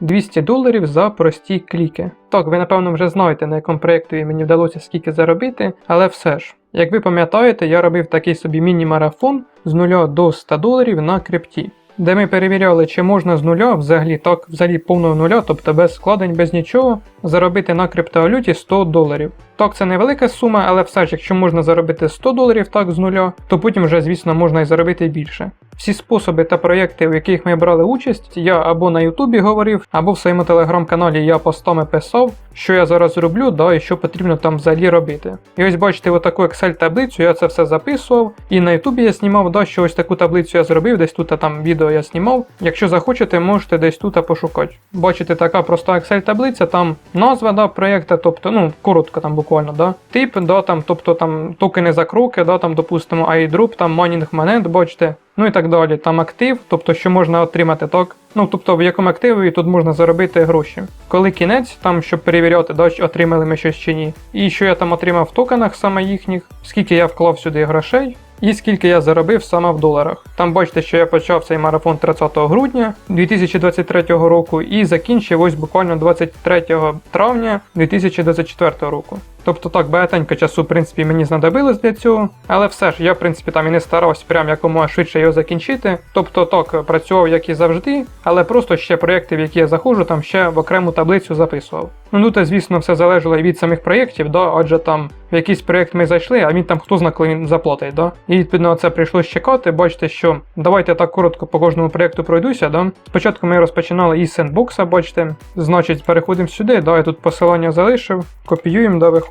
200 доларів за прості кліки. Так, ви напевно вже знаєте, на якому проєктові мені вдалося скільки заробити, але все ж. Як ви пам'ятаєте, я робив такий собі міні-марафон з 0 до 100 доларів на крипті, де ми перевіряли, чи можна з нуля, взагалі так, взагалі повного нуля, тобто без складень, без нічого, заробити на криптовалюті 100 доларів. Так, це невелика сума, але все ж, якщо можна заробити 100 доларів так з нуля, то потім вже, звісно, можна і заробити більше. Всі способи та проєкти, в яких ми брали участь, я або на Ютубі говорив, або в своєму телеграм-каналі я постами писав, що я зараз роблю, да, і що потрібно там взагалі робити. І ось бачите, отаку Excel-таблицю, я це все записував, і на Ютубі я знімав, да, що ось таку таблицю я зробив, десь тут там відео я знімав. Якщо захочете, можете десь тут пошукати. Бачите, така проста Excel-таблиця, там назва да, проєкту, тобто, ну, коротко там буквально, да, тип, да, там, тобто там токени за кроки, да, там, допустимо, iDrop, там майнінг монет, бачите. Ну і так далі. Там актив, тобто що можна отримати так. Ну тобто в якому активі тут можна заробити гроші. Коли кінець, там щоб перевіряти, да, отримали ми щось чи ні. І що я там отримав в токенах саме їхніх, скільки я вклав сюди грошей. І скільки я заробив саме в доларах. Там бачите, що я почав цей марафон 30 грудня 2023 року і закінчив ось буквально 23 травня 2024 року. Тобто так, багатенько часу, в принципі, мені знадобилось для цього, але все ж я, в принципі, там і не старався прям якомога швидше його закінчити. Тобто так, працював як і завжди, але просто ще проєкти, в які я заходжу, там ще в окрему таблицю записував. Ну тут, звісно, все залежало і від самих проєктів, да, адже там в якийсь проєкт ми зайшли, а він там хто знає, коли він заплатить, да. І відповідно це прийшлось чекати. Бачите, що давайте так коротко по кожному проєкту пройдуся. Да. Спочатку ми розпочинали із сендбокса, бачите. Значить, переходимо сюди, да, я тут посилання залишив, копіюємо, да, виходимо.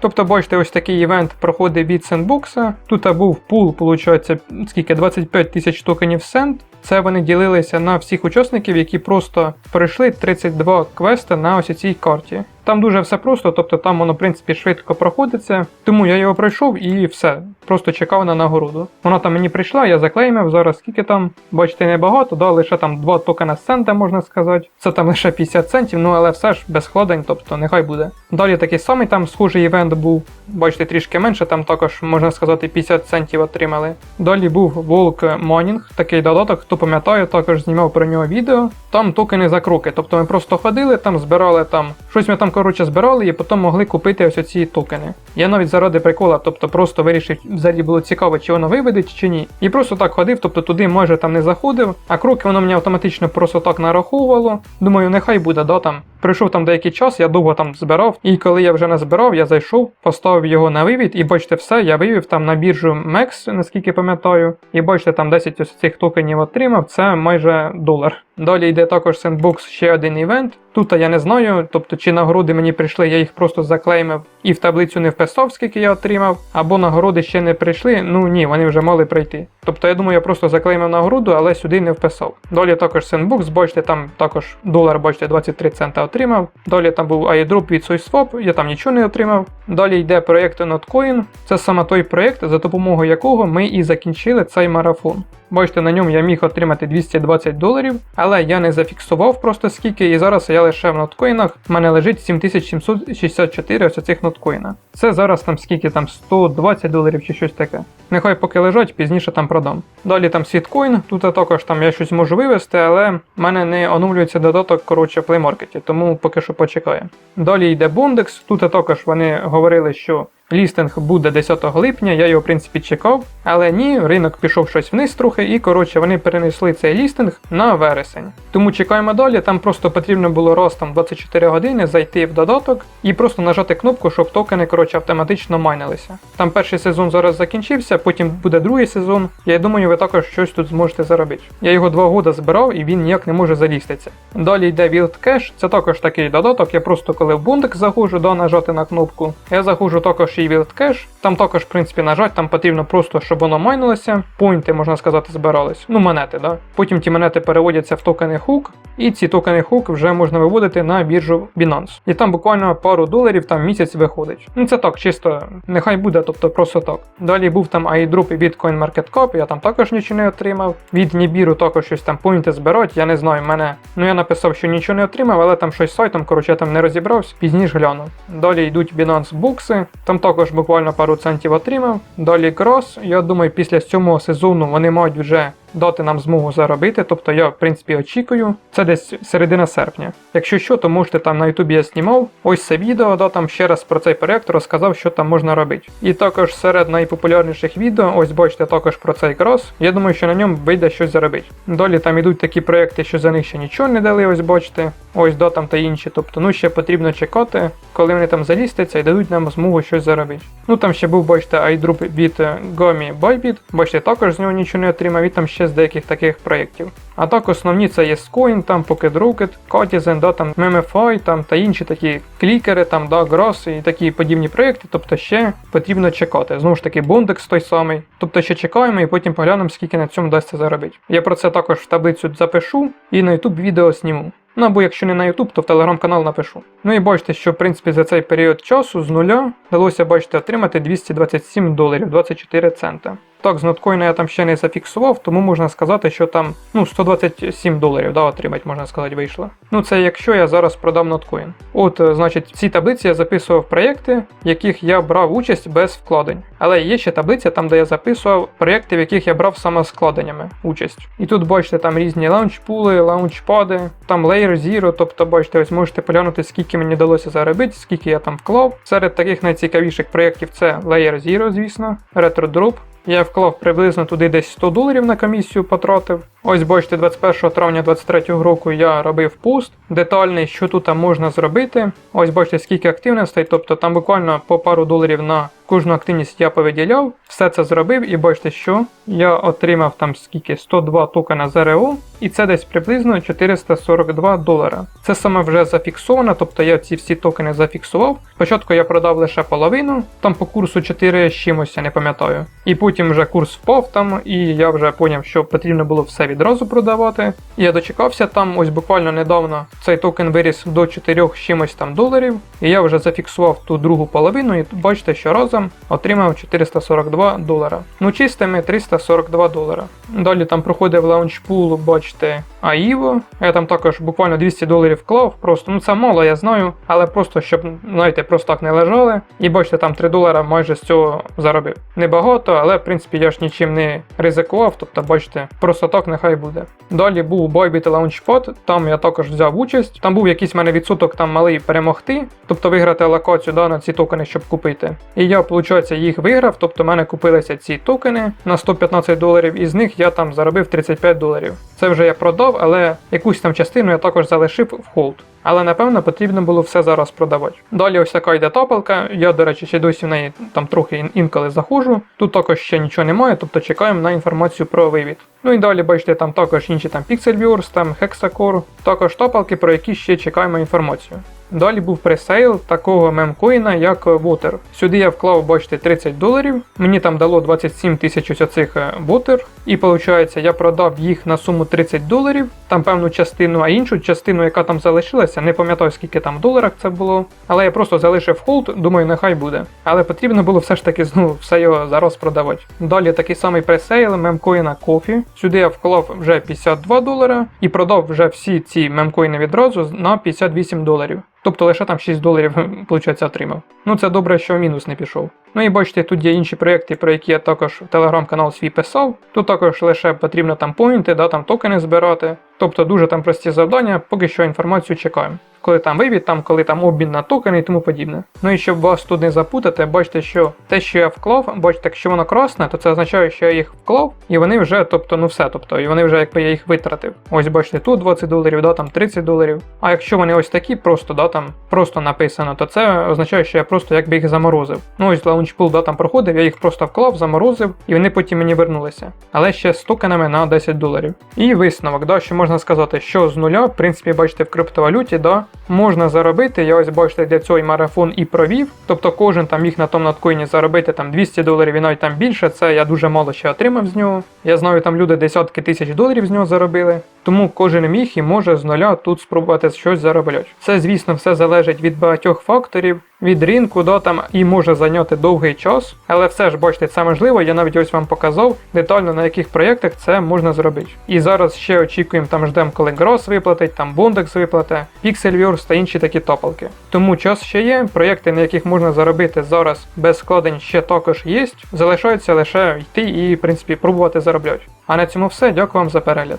Тобто, бачите, ось такий івент проходить від сендбокса. Тут був пул, виходить, скільки 25 тисяч токенів сенд. Це вони ділилися на всіх учасників, які просто пройшли 32 квести на ось цій карті. Там дуже все просто, тобто там воно, в принципі, швидко проходиться. Тому я його пройшов і все. Просто чекав на нагороду. Вона там мені прийшла, я заклеймив. Зараз скільки там, бачите, небагато, да, лише там 2 токена з цента, можна сказати. Це там лише 50 центів, ну але все ж без складень, тобто нехай буде. Далі такий самий там схожий івент був. Бачите, трішки менше, там також, можна сказати, 50 центів отримали. Далі був Волк Монінг, такий додаток, хто пам'ятає, також знімав про нього відео. Там токени за кроки. Тобто ми просто ходили, там збирали там. Щось ми там, коротше, збирали і потім могли купити ось ці токени. Я навіть заради прикола, тобто просто вирішив, взагалі було цікаво, чи воно виведеть, чи ні. І просто так ходив, тобто туди майже там не заходив, а кроки воно мені автоматично просто так нараховувало. Думаю, нехай буде, да там. Прийшов там деякий час, я довго там збирав, і коли я вже назбирав, я зайшов, поставив його на вивід, і бачите, все, я вивів там на біржу MEX, наскільки пам'ятаю. І бачите, там 10 ось цих токенів отримав, це майже долар. Далі йде також Sandbox ще один івент. Тут я не знаю, тобто чи нагороди мені прийшли, я їх просто заклеймив і в таблицю не вписав, скільки я отримав, або нагороди ще не прийшли. Ну ні, вони вже мали прийти. Тобто я думаю, я просто заклеймив нагороду, але сюди не вписав. Далі також Sandbox, бачите, там також долар, бачите, 23 цента отримав. Далі там був iDrop від SoySwap, я там нічого не отримав. Далі йде проєкт Notcoin. Це саме той проєкт, за допомогою якого ми і закінчили цей марафон. Бачите, на ньому я міг отримати 220 доларів, але я не зафіксував просто скільки, і зараз я лише в ноткоїнах. В мене лежить 7764 ось цих ноткоїна. Це зараз там скільки там 120 доларів чи щось таке. Нехай поки лежать, пізніше там продам. Далі там світкоін, тут також там я щось можу вивести, але в мене не оновлюється додаток коротше в плеймаркеті, тому поки що почекаю. Далі йде Bondex, тут також вони говорили, що Лістинг буде 10 липня, я його в принципі чекав, але ні, ринок пішов щось вниз трохи, і коротше вони перенесли цей лістинг на вересень. Тому чекаємо далі, там просто потрібно було раз там 24 години зайти в додаток і просто нажати кнопку, щоб токени коротше автоматично майнилися. Там перший сезон зараз закінчився, потім буде другий сезон. Я думаю, ви також щось тут зможете заробити. Я його два роки збирав і він ніяк не може заліститися. Далі йде Wild Cash, це також такий додаток. Я просто коли в бундик заходжу, да, нажати на кнопку. Я заходжу також і Wild Cash. Там також, в принципі, нажати, там потрібно просто, щоб воно майнилося. Пойнти, можна сказати, збирались. Ну, монети, да. Потім ті монети переводяться в токени Hook, і ці токени Hook вже можна виводити на біржу Binance. І там буквально пару доларів там місяць виходить. Ну це так, чисто нехай буде, тобто просто так. Далі був там iDrop від CoinMarketCap, я там також нічого не отримав. Від Нібіру також щось там пункти зберуть, я не знаю, мене. Ну я написав, що нічого не отримав, але там щось з сайтом, коротше, я там не розібрався, пізніше глянув. Далі йдуть Binance букси, там також буквально пару центів отримав. Далі Cross, я думаю, після сьомого сезону вони мають вже дати нам змогу заробити. Тобто я, в принципі, очікую. Це десь середина серпня. Якщо що, то можете там на Ютубі я знімав. Ось це відео, да, там ще раз про цей проект розказав, що там можна робити. І також серед найпопулярніших відео, ось бачите також про цей крос. Я думаю, що на ньому вийде щось заробити. Далі там ідуть такі проекти, що за них ще нічого не дали, ось бачите. Ось да та інші. Тобто, ну ще потрібно чекати, коли вони там залістяться і дадуть нам змогу щось заробити. Ну там ще був, бачите, айдруп від е, Гомі Bybit. Бачите, також з нього нічого не отримав, і там ще з деяких таких проєктів. А так основні це є Scoin, там Pocket Rocket, Cotizen, да, там Memify, там та інші такі клікери, там да, Gross і такі подібні проєкти. Тобто ще потрібно чекати. Знову ж таки, Bondex той самий. Тобто ще чекаємо і потім поглянемо, скільки на цьому вдасться заробити. Я про це також в таблицю запишу і на YouTube відео зніму. Ну або якщо не на YouTube, то в телеграм-канал напишу. Ну і бачите, що в принципі за цей період часу з нуля вдалося бачите отримати 227 доларів 24 цента. Так, з ноткоїна я там ще не зафіксував, тому можна сказати, що там ну 127 доларів да, отримати, можна сказати, вийшло. Ну це якщо я зараз продам ноткоін. От, е, значить, в цій таблиці я записував проєкти, в яких я брав участь без вкладень. Але є ще таблиця, там де я записував проєкти, в яких я брав саме з вкладеннями участь. І тут бачите там різні лаунчпули, лаунчпади, там Layer Zero, тобто бачите, ось можете поглянути, скільки мені вдалося заробити, скільки я там вклав. Серед таких найцікавіших проєктів це Layer Zero, звісно, RetroDrop. Я вклав приблизно туди десь 100 доларів на комісію потратив. Ось бачите, 21 травня 2023 року я робив пуст детальний, що тут можна зробити. Ось бачите, скільки активностей, тобто там буквально по пару доларів на кожну активність я повиділяв. Все це зробив і бачите, що я отримав там скільки 102 токена ЗРО, і це десь приблизно 442 долара. Це саме вже зафіксовано, тобто я ці всі токени зафіксував. Спочатку я продав лише половину, там по курсу 4 з чимось, я не пам'ятаю. І потім вже курс впав там, і я вже поняв, що потрібно було все відразу продавати. Я дочекався там, ось буквально недавно цей токен виріс до 4 з чимось там доларів, і я вже зафіксував ту другу половину, і бачите, що разом отримав 442 долара. Ну чистими 342 долара. Далі там проходив лаунчпул, бачите, Аїво. Я там також буквально 200 доларів вклав. Просто ну це мало, я знаю, але просто щоб, знаєте, просто так не лежали. І бачите, там 3 долара майже з цього заробив. Небагато, але в принципі я ж нічим не ризикував, тобто, бачите, просто так нехай буде. Далі був Bybit Launchpad, там я також взяв участь. Там був якийсь в мене відсоток там малий перемогти, тобто виграти локацію да, на ці токени, щоб купити. І я, виходить, їх виграв, тобто в мене купилися ці токени на 115 доларів, і з них я там заробив 35 доларів. Це вже я продав, але якусь там частину я також залишив в холд. Але напевно потрібно було все зараз продавати. Далі ось така йде тапалка. Я, до речі, ще досі в неї там трохи інколи заходжу. Тут також ще нічого немає, тобто чекаємо на інформацію про вивід. Ну і далі бачите, там також інші там Pixelviewers, там Hexacore, також тапалки, про які ще чекаємо інформацію. Далі був пресейл такого мемкоїна, як Water. Сюди я вклав, бачите, 30 доларів. Мені там дало 27 тисяч ось оцих е, Water. І виходить, я продав їх на суму 30 доларів, там певну частину, а іншу частину, яка там залишилася, не пам'ятаю скільки там в доларах це було. Але я просто залишив холд, думаю, нехай буде. Але потрібно було все ж таки знову все його зараз продавати. Далі такий самий пресейл мемкоїна Coffee. Сюди я вклав вже 52 долара і продав вже всі ці мемкоїни відразу на 58 доларів. Тобто лише там 6 доларів, виходить, отримав. Ну це добре, що мінус не пішов. Ну і бачите, тут є інші проєкти, про які я також в телеграм-канал свій писав. Тут також лише потрібно там поінти, да, там токени збирати. Тобто дуже там прості завдання, поки що інформацію чекаємо. Коли там вивід, там коли там обмін на токени і тому подібне. Ну і щоб вас тут не запутати, бачите, що те, що я вклав, бачите, якщо воно красне, то це означає, що я їх вклав, і вони вже, тобто, ну все, тобто, і вони вже якби я їх витратив. Ось бачите, тут 20 доларів, да, там 30 доларів. А якщо вони ось такі, просто, да, там просто написано, то це означає, що я просто якби їх заморозив. Ну ось лаунчпул, да, там проходив, я їх просто вклав, заморозив, і вони потім мені вернулися. Але ще з токенами на 10 доларів. І висновок, да, що можна сказати, що з нуля, в принципі, бачите, в криптовалюті, да, можна заробити. Я ось бачите, для цього і марафон і провів. Тобто кожен там міг на тому надкоїні заробити там 200 доларів і навіть там більше. Це я дуже мало ще отримав з нього. Я знаю, там люди десятки тисяч доларів з нього заробили. Тому кожен міг і може з нуля тут спробувати щось заробляти. Це, звісно, все залежить від багатьох факторів, від ринку, да, там і може зайняти довгий час, але все ж бачите, це можливо. Я навіть ось вам показав детально на яких проєктах це можна зробити. І зараз ще очікуємо, там ждемо, коли Грос виплатить, там Бонdex виплате, Pixelverse та інші такі топалки. Тому час ще є, проєкти, на яких можна заробити зараз без складень ще також є. Залишається лише йти і, в принципі, пробувати заробляти. А на цьому все. Дякую вам за перегляд.